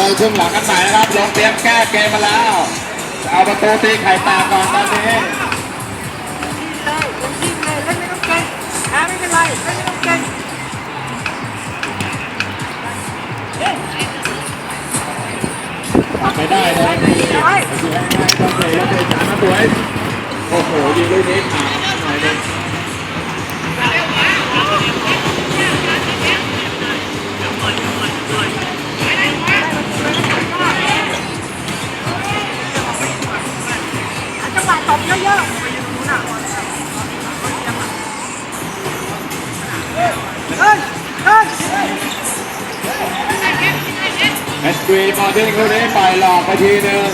ริ่มครึ่งหลังกันใหม่นะครับลงเตรียมแก้เกมมาแล้วจะเอาประตูตีไข่ตกก่อนตอนนี้ไม่ต้องเก่งแพ้เล่นไม่ได้ต้องเตะต้องเตะจ๋ามาสวยโอ้โหยิงลูกนี้ขา สกรีมาดิ้งลูกนี้ปล่อยหลอกไปทีหนึง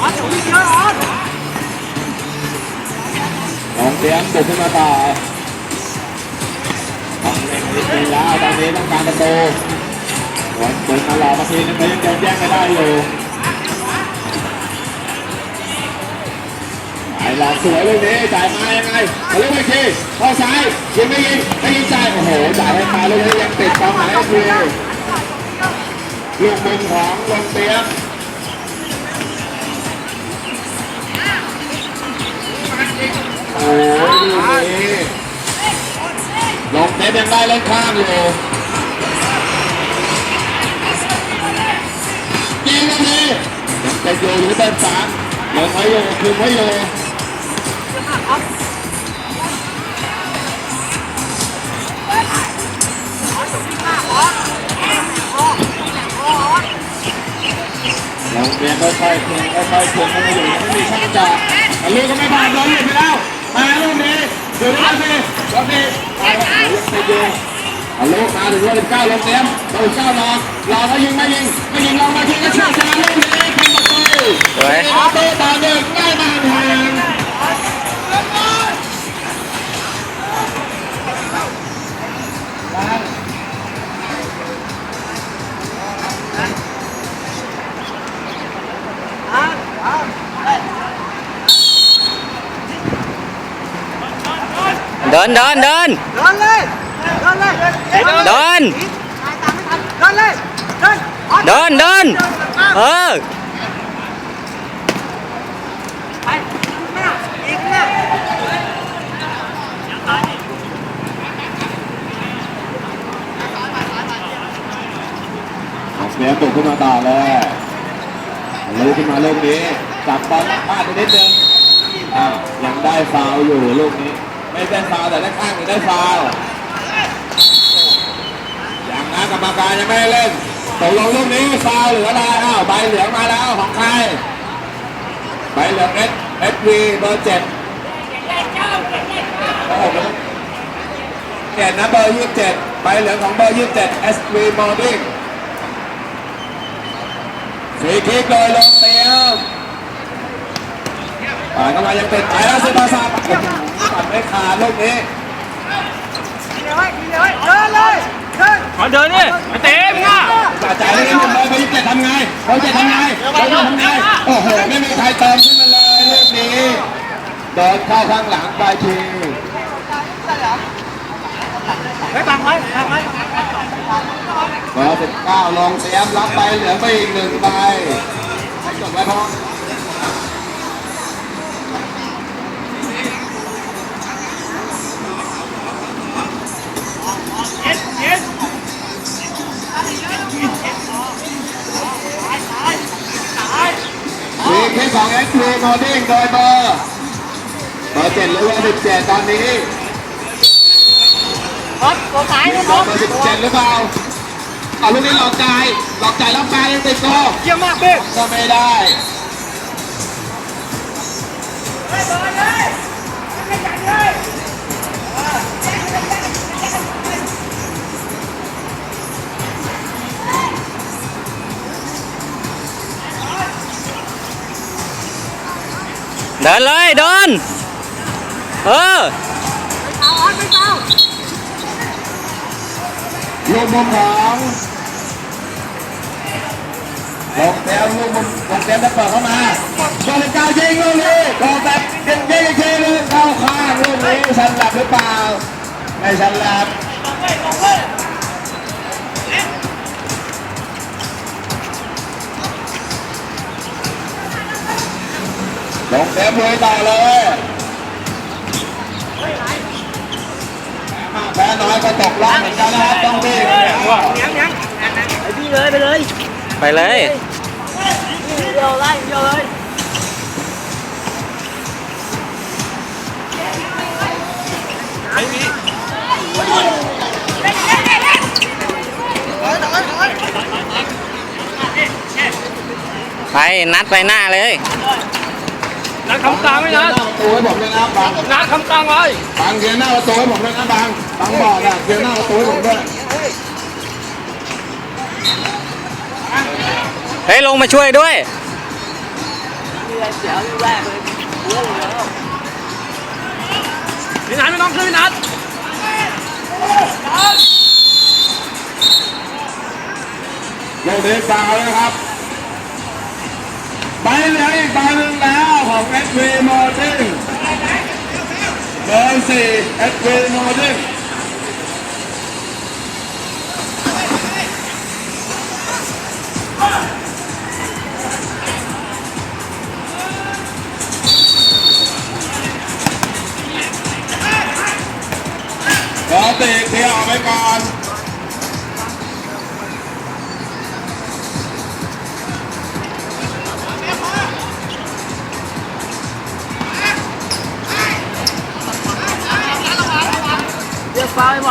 อ๋อเดี๋ยววิ่งเยอะอ๋อลงเตรียมบุกขึ้นมาต่อทำเล่นนิดนึงแล้วตอนนี้ต้องการประตูหวนปืนมาหลอกมาทีนึงก็ยังโดนแย่งไม่ได้อยู่ไอ้หลอกสวยลูกนี้จ่ายมายังไงมาลูกอีกทีเข้าซ้ายยิงไม่ยิงไม่ยิงจ่ายโอ้โหจ่ายให้มาลูกนี้ยังติดกองหมายเอสกรี ลูกมุมของลงเตรียมโอ้ยลูกนี้ลงเต็มยังได้เล่นข้างอยู่ยิงลูกนี้ยังเป็นอยู่หรือเป็นสามลงไว้อยู่คืนไว้อยู่ ค่อยๆคืนค่อยๆคืนเข้ามาอยู่ไม่มีช่องจับแต่ลูกก็ไม่ผ่านล้มหลุดไปแล้วมาลูกนี้ดูได้สิรอบนี้ไปแล้วยังเป็นอยู่เอาลูกมาถึงร้อยสิบเก้าลงเต็มร้อยสิบเก้ารอรอแล้วยิงไม่ยิงไม่ยิงลงมาทีก็ช่วยชนะลูกนี้เป็นประตูสวยประตูต่อหนึ่งง่ายมากห่าง เดินเดินเดินเดินเลยเดินเลยเดินตายตามไม่ทันเดินเลยเดินเดินเดินเออไปหน้าอีกหน้าเสียตุกขึ้นมาต่อเลยลูกขึ้นมาลูกนี้จับบอลพลาดไปนิดนึงอ้าวยังได้ฟาวล์อยู่ลูกนี้ ไม่ได้ฟาวแต่ด้านข้างยังได้ฟาวอย่างนะกรรมการยังไม่เล่นตกลงลูกนี้ฟาวหรืออะไรอ้าวใบเหลืองมาแล้วของใครใบเหลืองเอสเอสวีเบอร์เจ็ดโอ้โหเจ็ดนะเบอร์ยี่สิบเจ็ดใบเหลืองของเบอร์ยี่สิบเจ็ดเอสวีมอร์ดิ้งฟรีคิกเลยลงเตียม ป่านเข้ามายังติดไปแล้วซิบาซาปัดไม่ขาดลูกนี้กินเลยกินเลยเดินเลยเดินมาเดินนี่มาเต็มอะจ่ายจ่ายให้กันหมดเลยไปยี่สิบเจ็ดทำไงไปยี่สิบเจ็ดทำไงไปยี่สิบเจ็ดทำไงโอ้โหไม่มีใครเติมขึ้นมาเลยลูกนี้โดนเข้าข้างหลังไปทีไปบังไว้บังไว้เบอร์สิบเก้าลงเตียมรับไปเหลือไปอีกหนึ่งใบให้จดไว้เพราะมีคลิปของเอสพีโมดิ้งโดยเบอร์เบอร์เจ็ดหรือว่าสิบเจ็ดตอนนี้รถตัวซ้ายมีนะเบอร์เบอร์สิบเจ็ดหรือเปล่าเอาลูกนี้หลอกใจหลอกจ่ายแล้วปยังติดโกเยี่ยมมากเบ๊ก็ไม่ได้เดินเลย เดิน เออเอาออนเอาลูกมุมของลงเต็มลูกมุมลงเต็มแล้วเปิดเข้ามาบอลเก้ายิงลูกนี้โดนแบบยิงยิงอีกทีนึงเข้าข้างลูกนี้ชันหลับหรือเปล่า ไม่ชันหลับ ลงเซฟเลยต่อเลยแพ้น้อยก็ตกรอบเหมือนกันนะครับต้องรีบยังยังไปพี่เลยไปเลยไปเลยเดียวไล่เดียวเลยไปนัดไปหน้าเลย นัดคำกลางไว้นะหน้าประตูให้ผมเลยนะบางนัดคำกลางไว้บางเกียร์หน้าประตูให้ผมเลยนะบางบางบอดอะเกียร์หน้าประตูให้ผมด้วยเฮ้ยลงมาช่วยด้วยพี่นัดไม่ต้องขึ้นพี่นัดโลเดฟาวแล้วนะครับใบเหลืองอีกใบหนึ่งแล้ว ของเอสวีโมดิงเบอร์สี่เอสวีโมดิงขอตีเที่ยวไปก่อน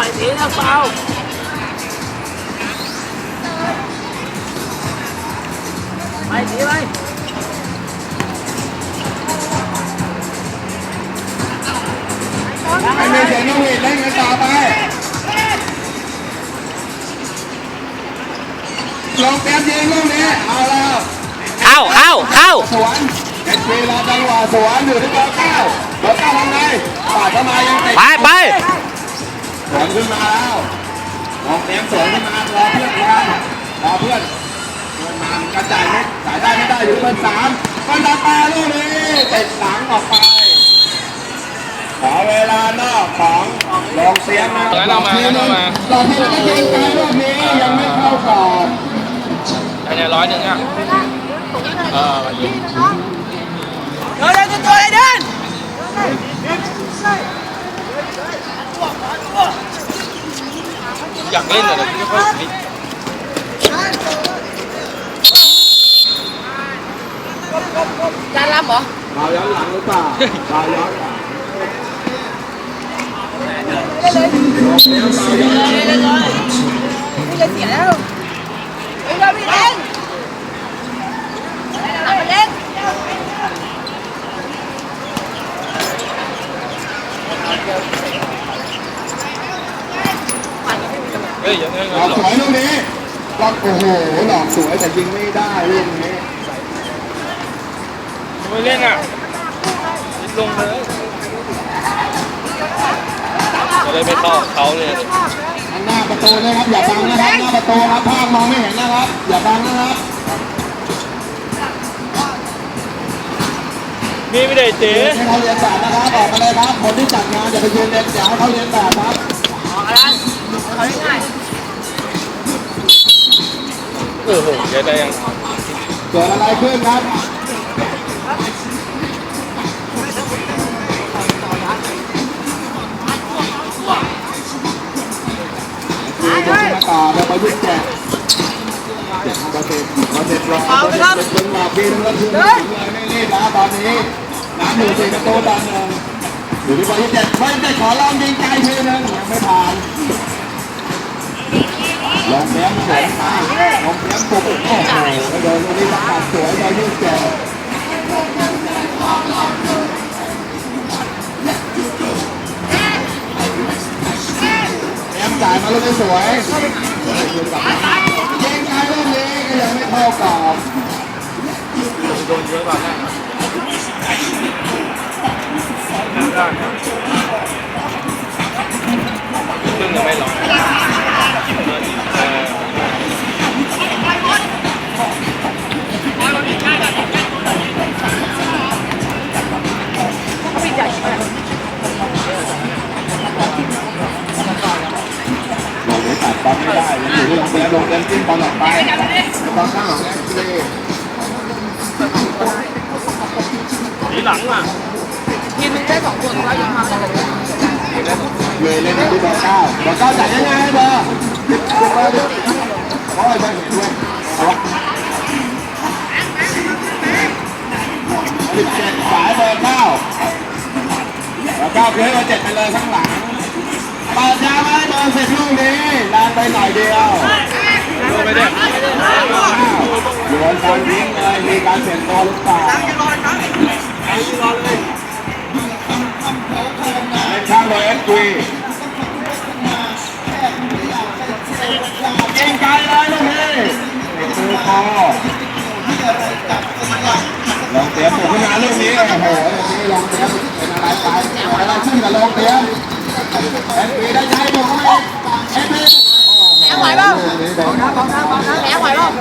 อยสีเรียกฟาไปสีไปไม่มีเสียงนกหวีดเล่นกันต่อไป ลงเตรียมยิงลูกนี้ เอาแล้ว เข้าเข้าเข้าสวนเอ็ดวีรอจังหวะสวนอยู่ที่เบอร์เก้าเบอร์เก้าทำไงปาดเข้ามายังไปไป สวนขึ้นมาแล้วลองเตรียมสวนขึ้นมารอเพื่อนครับรอเพื่อนเพื่อนมากระจายไม่จ่ายได้ไม่ได้อยู่ที่เบอร์สามเบอร์สามปาลูกนี้ติดหลังออกไปขอเวลานอกของลองเสียงนะลองทีนึงลองทีนึงก็ยิงไกลรอบนี้ยังไม่เข้ากรอบอันนี้ร้อยหนึ่งอะเออเดินเดินตัวเลยเดิน อยากเล่นแต่เดี๋ยวไม่ค่อยติดการรับเหรอเราย้อนหลังหรือเปล่าเราย้อนหลังเลยเลยเลยนี่จะเสียแล้วไปเลยพี่เล่นเอาไปเล่นเฮ้ยยังไงหลอกสวยลูกนี้หลอกโอ้โหหลอกสวยแต่ยิงไม่ได้ลูกนี้ไม่เล่นอะลงเลยก็เลยไม่เข้าเขาเลยอันหน้าประตูนะครับอย่าบังนะครับหน้าประตูครับภาพมองไม่เห็นนะครับอย่าบังนะครับมีไม่ได้เจ๊ให้เขาเรียนแบบนะครับออกมาเลยครับคนที่จัดงานอย่าไปยืนเรียนอย่าให้เขาเรียนแบบครับออกอะไรเขาง่ายเออโหเดี๋ยวได้ยังเกิดอะไรขึ้นครับคือจะมาต่อแล้วมายุ่งแจกเจ็ดเปอร์เซ็นต์เปอร์เซ็นต์รอเป็นเป็นหลักบินแล้วคือเลยไม่รีบนะตอนนี้น้ำอยู่สี่ประตูตอนหนึ่งอยู่ที่บอลที่เจ็ดบอลที่เจ็ดขอลองยิงไกลทีนึงยังไม่ผ่าน ลองแย้มสวยมาลงแย้มปุกโอ้โหโดนตรงนี้ประกาศสวยบอลที่เจ็ดแย้มจ่ายมาลูกนี้สวยยิงไกลลูกนี้ก็ยังไม่เข้ากรอบโดนเยอะกว่านะได้ซึ่งยังไม่ร้อ ไม่ตัดบอลไม่ได้ยังอยู่ที่ลงเต็มลงเต็มจิ้มบอลออกไปบอลข้างของแอนเจลีสีหลังอะทีมนึงได้สองคนแล้วยังมาได้เลยเลยเล่นที่เบอร์เก้าเบอร์เก้าจ่ายยังไงเบอร์เบอร์สิบโอ้ยไม่เห็นด้วยเอาวะสิบเจ็ดสายเบอร์เก้าเบอร์เก้าคือให้เบอร์เจ็ดไปเลยข้างหลัง เปิดยาไหมเบอร์สิบลูกนี้นานไปหน่อยเดียวดูไปดิโยนบอลทิ้งเลยมีการเปลี่ยนตัวหรือเปล่ายังรอนะเล่นข้างโดยเอสกีเก่งไกลเลยลูกนี้ติดมือคอลองเตรียมตัวขึ้นมาลูกนี้โอ้โหลูกนี้ลองเตรียเป็นอะไรไปอะไรขึ้นกับลองเตรีย มเอสกีได้ใจบุกเข้าไปเอสกีแหนไหวเปล่าลูก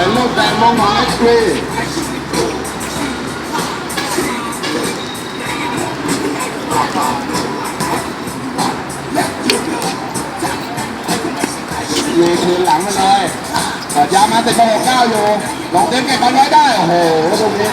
เปล่าไหวเปล่าไหวเปล่าไหวเปล่าขอตำนานเมืองจีนเลยเอสกีขอทางเมืองจีนดูเล็งเอสพียิงลูกนี้ทันหลังออกหลังไปเลยแต่มงของเอสพียืนคืนหลังมาเลยเปิดยามาติดกระหกเก้าอยู่ ลองเต็มแก่เขาไว้ได้ โอ้โหตรงนี้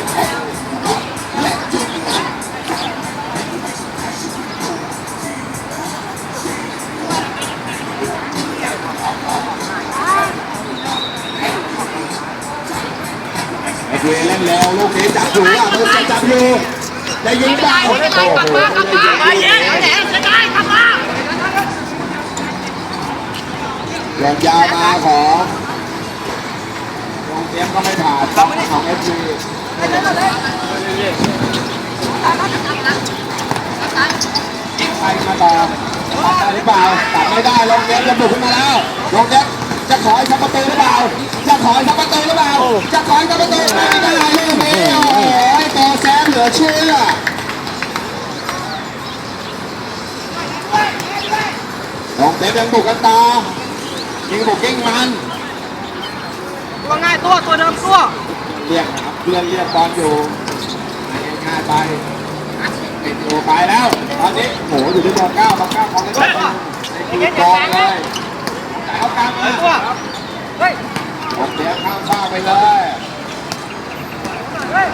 เวเล่นแล้วลูกนี้จับอยู่อะมือจะจับอยู่จะยิงเปล่าโอ้โหจะยิงยาวมาของลงเตียมก็ไม่ผ่านต้องของเอฟซีใครมาต่อได้หรือเปล่าตัดไม่ได้ลงเตรียมจะบุกขึ้นมาแล้วลงเตรียม จะขออีกสักประตูไม่ได้ลูกนี้โอ้โหตัวแซมเหลือเชื่อลงเต็มยังบุกกันต่อยิงบุกยิงมันตัวง่ายตัวตัวเดิมตัวเรียกนะครับเพื่อนเรียกบอลอยู่ง่ายไปติดตัวไปแล้วตอนนี้โหอยู่ที่บอร์เก้าบอร์เก้าของในบ้านคือกองเลยเอากลางมาตัวเฮ้ย ลงเต็มข้ามฟ้าไปเลยเฮ้ย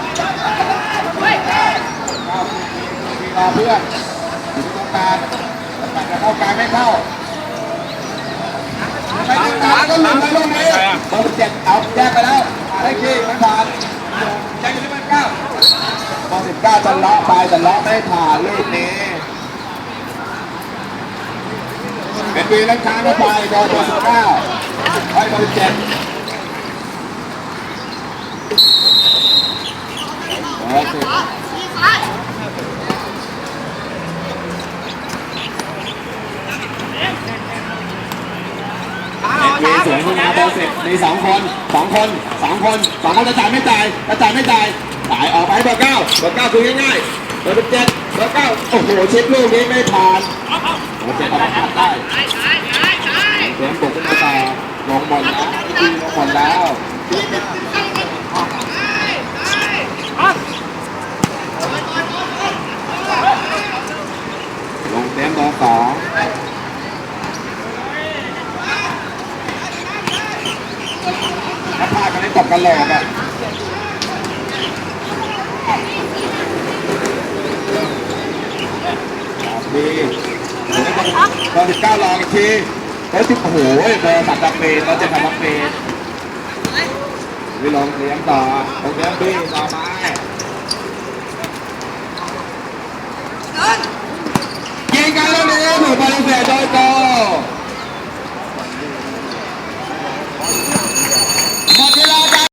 เฮ้ยเก้ามีรอเพื่อนอยู่ที่ตรงกลางแต่จะเข้ากลางไม่เข้าไปดึงตาก็หลุดไปลูกนี้เบอร์เจ็ดเอาแยกไปแล้วได้ขี้ไม่ผ่านแยกอยู่ที่เบอร์เก้าเบอร์สิบเก้าจะลาะไปแต่ลาะไม่ผ่านลูกนี้เป็นวีเล่นค้างเข้าไปโดนเบอร์สิบเก้าไปเบอร์เจ็ด เบอร์สิบมีสวนขึ้นมาเบอร์สิบมีสองคนสองคนสองคนสองคนจะจ่ายไม่จ่ายจะจ่ายไม่จ่ายจ่ายออกไปเบอร์เก้าเบอร์เก้าคือง่ายๆเบอร์เจ็ดเบอร์เก้าโอ้โหเชิปลูกนี้ไม่ผ่านเบอร์เจ็ดผ่านได้เสียงปลุกขึ้นมาต่อลงบอลแล้วลงบอลแล้ว ลงเต็มเบอร์สองถ้าพลาดกันได้ตกกันแหลกอะดีเบอร์สิบเก้าลองอีกทีเบอร์สิบโอ้โหเบอร์สัตว์ดับเบนเร์เจ็ดสัตว์ดับเบนวิลองเลี้ยงต่อลงเลี้ยงบีต่อไป มายังเ